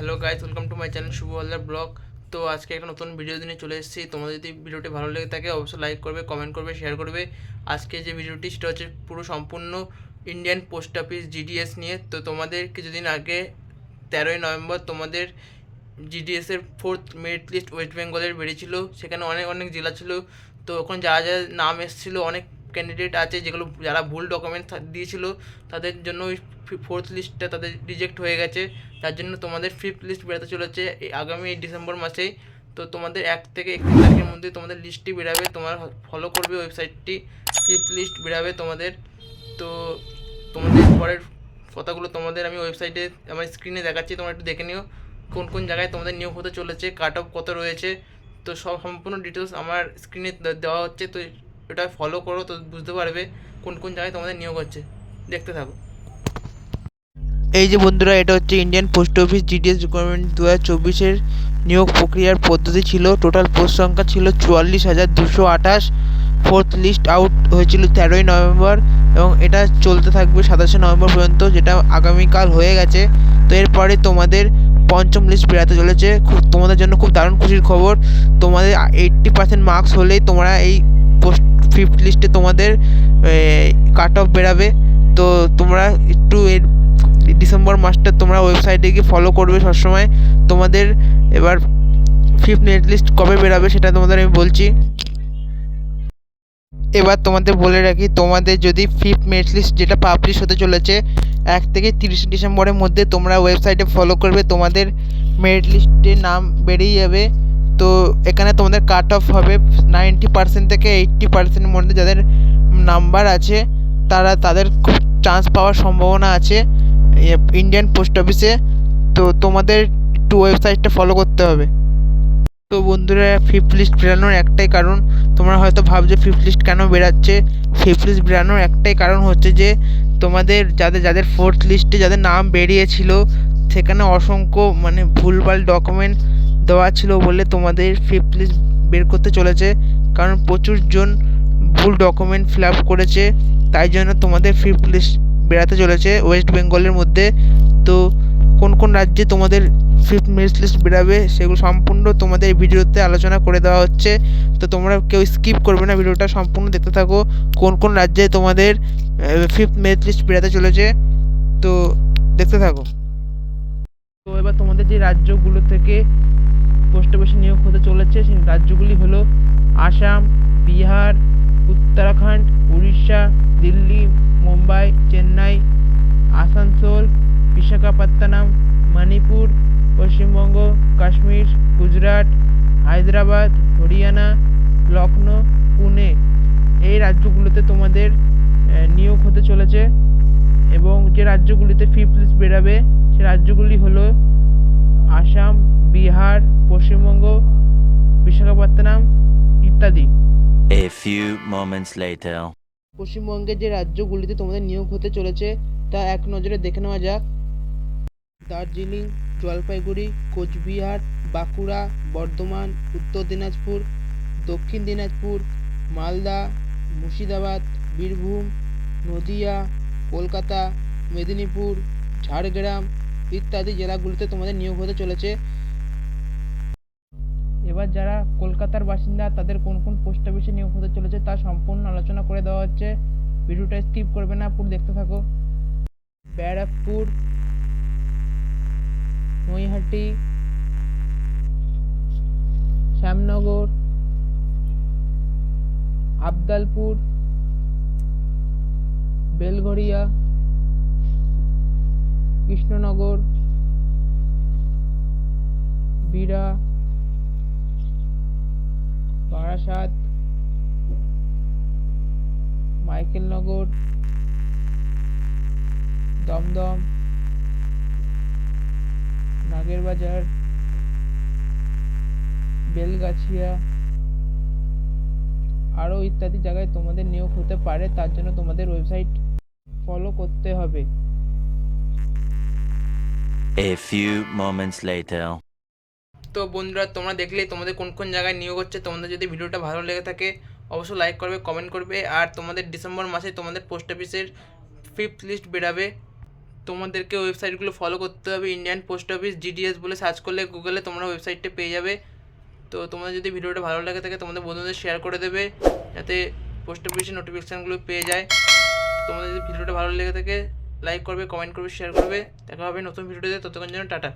Hello guys welcome to my channel Shubho Haldar vlog তো আজকে একটা নতুন ভিডিও দিনে চলে এসেছি। তোমাদের যদি ভিডিওটি ভালো লেগে থাকে, অবশ্যই লাইক করবে কমেন্ট করবে শেয়ার করবে। আজকে যে ভিডিওটি সেটা হচ্ছে পুরো সম্পূর্ণ ইন্ডিয়ান পোস্ট অফিস জিডিএস নিয়ে। তো তোমাদের কিছুদিন আগে তেরোই নভেম্বর তোমাদের জিডিএসের ফোর্থ মেরিট লিস্ট ওয়েস্ট বেঙ্গলের বেরিয়েছিল। সেখানে অনেক অনেক জেলা ছিল। তো ওখানে যারা যারা নাম এসেছিল, অনেক ক্যান্ডিডেট আছে যেগুলো যারা ভুল ডকুমেন্ট দিয়েছিল, তাদের জন্য ওই ফোর্থ লিস্টটা তাদের রিজেক্ট হয়ে গেছে। তার জন্য তোমাদের ফিফথ লিস্ট বেরোতে চলেছে আগামী ডিসেম্বর মাসেই তো তোমাদের এক থেকে একত্রিশ তারিখের মধ্যে তোমাদের লিস্টটি বেরাবে, তোমরা ফলো করবে ওয়েবসাইটটি ফিফথ লিস্ট বেরাবে তোমাদের। তো তোমাদের পরের কথাগুলো তোমাদের আমি ওয়েবসাইটে আমার স্ক্রিনে দেখাচ্ছি, তোমরা একটু দেখে নিও। কোন কোন জায়গায় তোমাদের নিয়োগ হতে চলেছে কাট অফ কত রয়েছে। তো সব সম্পূর্ণ ডিটেলস আমার স্ক্রিনে দেওয়া হচ্ছে। তো এটা ফলো করো, তো বুঝতে পারবে কোন কোন জায়গায় তোমাদের নিয়োগ হচ্ছে। দেখতে থাকো। এই যে বন্ধুরা, এটা হচ্ছে Indian Post Office GDS recruitment দু হাজার চব্বিশের নিয়োগ প্রক্রিয়ার পদ্ধতি ছিল। টোটাল পোস্ট সংখ্যা ছিল চুয়াল্লিশ হাজার দুশো আঠাশ। ফোর্থ লিস্ট আউট হয়েছিল তেরোই নভেম্বর এবং এটা চলতে থাকবে সাতাশে নভেম্বর পর্যন্ত, যেটা আগামীকাল হয়ে গেছে। তো এরপরে তোমাদের পঞ্চম লিস্ট বেরাতে চলেছে। খুব তোমাদের জন্য খুব দারুণ খুশির খবর। তোমাদের এইট্টি পার্সেন্ট মার্কস হলেই তোমরা এই ফিফথ লিস্টে তোমাদের কাট অফ বেরাবে। তো তোমরা একটু এর ডিসেম্বর মাসটা তোমরা ওয়েবসাইটে গিয়ে ফলো করবে সবসময়। তোমাদের এবার ফিফথ মেরিট লিস্ট কবে বেরাবে সেটা তোমাদের আমি বলছি। এবার তোমাদের বলে রাখি, তোমাদের যদি ফিফথ মেট লিস্ট যেটা পাবলিশ হতে চলেছে, এক থেকে তিরিশে ডিসেম্বরের মধ্যে তোমরা ওয়েবসাইটে ফলো করবে, তোমাদের মেরিট লিস্টে নাম বেরিয়ে যাবে। তো এখানে তোমাদের কাট অফ হবে নাইনটি পার্সেন্ট থেকে এইট্টি পার্সেন্টের মধ্যে যাদের নাম্বার আছে, তারা তাদের খুব চান্স পাওয়ার সম্ভাবনা আছে ইন্ডিয়ান পোস্ট অফিসে তো তোমাদের একটু ওয়েবসাইটটা ফলো করতে হবে। তো বন্ধুরা ফিফথ লিস্ট বেরানোর একটাই কারণ, তোমরা হয়তো ভাবছ ফিফথ লিস্ট কেন বেরাচ্ছে? ফিফথ লিস্ট বেরানোর একটাই কারণ হচ্ছে যে, তোমাদের যাদের যাদের ফোর্থ লিস্টে যাদের নাম বেরিয়েছিল, সেখানে অসংখ্য মানে ভুলভাল ডকুমেন্ট দেওয়া ছিল বলে তোমাদের ফিফথ লিস্ট বের করতে চলেছে। কারণ প্রচুর জন ভুল ডকুমেন্ট ফিল আপ করেছে, তাই জন্য তোমাদের ফিফথ লিস্ট বেরাতে চলেছে ওয়েস্ট বেঙ্গলের মধ্যে। তো কোন কোন রাজ্যে তোমাদের ফিফথ মেরিট লিস্ট বেরাবে সেগুলো সম্পূর্ণ তোমাদের ভিডিওতে আলোচনা করে দেওয়া হচ্ছে। তো তোমরা কেউ স্কিপ করবে না, ভিডিওটা সম্পূর্ণ দেখতে থাকো কোন কোন রাজ্যে তোমাদের ফিফথ মেরিট লিস্ট বেরাতে চলেছে। তো দেখতে থাকো। তো এবার তোমাদের যে রাজ্যগুলো থেকে পোস্ট অফিসে নিয়োগ হতে চলেছে। সেই রাজ্যগুলি হলো আসাম, বিহার, উত্তরাখণ্ড, উড়িষ্যা, দিল্লি, মুম্বাই, চেন্নাই, আসানসোল, বিশাখাপত্তনম, মণিপুর, পশ্চিমবঙ্গ, কাশ্মীর, গুজরাট, হায়দ্রাবাদ, হরিয়ানা লখনৌ পুনে। এই রাজ্যগুলোতে তোমাদের নিয়োগ হতে চলেছে এবং যে রাজ্যগুলিতে ফিফথ লিস্ট বেরাবে, সে রাজ্যগুলি হলো আসাম বিহার পশ্চিমবঙ্গ বিশাখাপত্তনম ইত্যাদি। A few moments later. পশ্চিমবঙ্গের যে রাজ্যগুলিতে তোমাদের নিয়োগ হতে চলেছে তা এক নজরে দেখে নেওয়া যাক। দার্জিলিং জলপাইগুড়ি কোচবিহার বাঁকুড়া বর্ধমান উত্তর দিনাজপুর দক্ষিণ দিনাজপুর মালদা মুর্শিদাবাদ বীরভূম নদিয়া কলকাতা মেদিনীপুর ঝাড়গ্রাম ইত্যাদি জেলাগুলিতে তোমাদের নিয়োগ হতে চলেছে। এবার যারা কলকাতার বাসিন্দা, তাদের কোন কোন পোস্ট অফিসে নিয়োগ হতে চলেছে তা সম্পূর্ণ আলোচনা করে দেওয়া হচ্ছে। ভিডিওটা স্কিপ করবে না, পুরো দেখতে থাকো। ব্যারাকপুর, নৈহাটি, শ্যামনগর, আবদালপুর বেলঘরিয়া কৃষ্ণনগর, বিরা বারাসাত মাইকেলনগর দমদম, নাগেরবাজার, বেলগাছিয়া আরও ইত্যাদি জায়গায় তোমাদের নিয়োগ হতে পারে, তার জন্য তোমাদের ওয়েবসাইট ফলো করতে হবে A few moments later. তো বন্ধুরা, তোমরা দেখলেই তোমাদের কোন কোন জায়গায় নিয়োগ হচ্ছে, তোমাদের যদি ভিডিওটা ভালো লেগে থাকে, অবশ্যই লাইক করবে কমেন্ট করবে, আর তোমাদের ডিসেম্বর মাসে তোমাদের পোস্ট অফিসের ফিফথ লিস্ট বেরাবে। তোমাদেরকে ওয়েবসাইটগুলো ফলো করতে হবে ইন্ডিয়ান পোস্ট অফিস জিডিএস বলে সার্চ করলে গুগলে তোমরা ওয়েবসাইটটা পেয়ে যাবে। তো তোমাদের যদি ভিডিওটা ভালো লাগে থাকে, তোমাদের বন্ধুদের শেয়ার করে দেবে, যাতে পোস্ট অফিসের নোটিফিকেশানগুলো পেয়ে যায়। তোমাদের যদি ভিডিওটা ভালো লেগে থাকে লাইক করবে কমেন্ট করবে শেয়ার করবে। দেখা হবে নতুন ভিডিওতে ততক্ষণ যেন টাটা।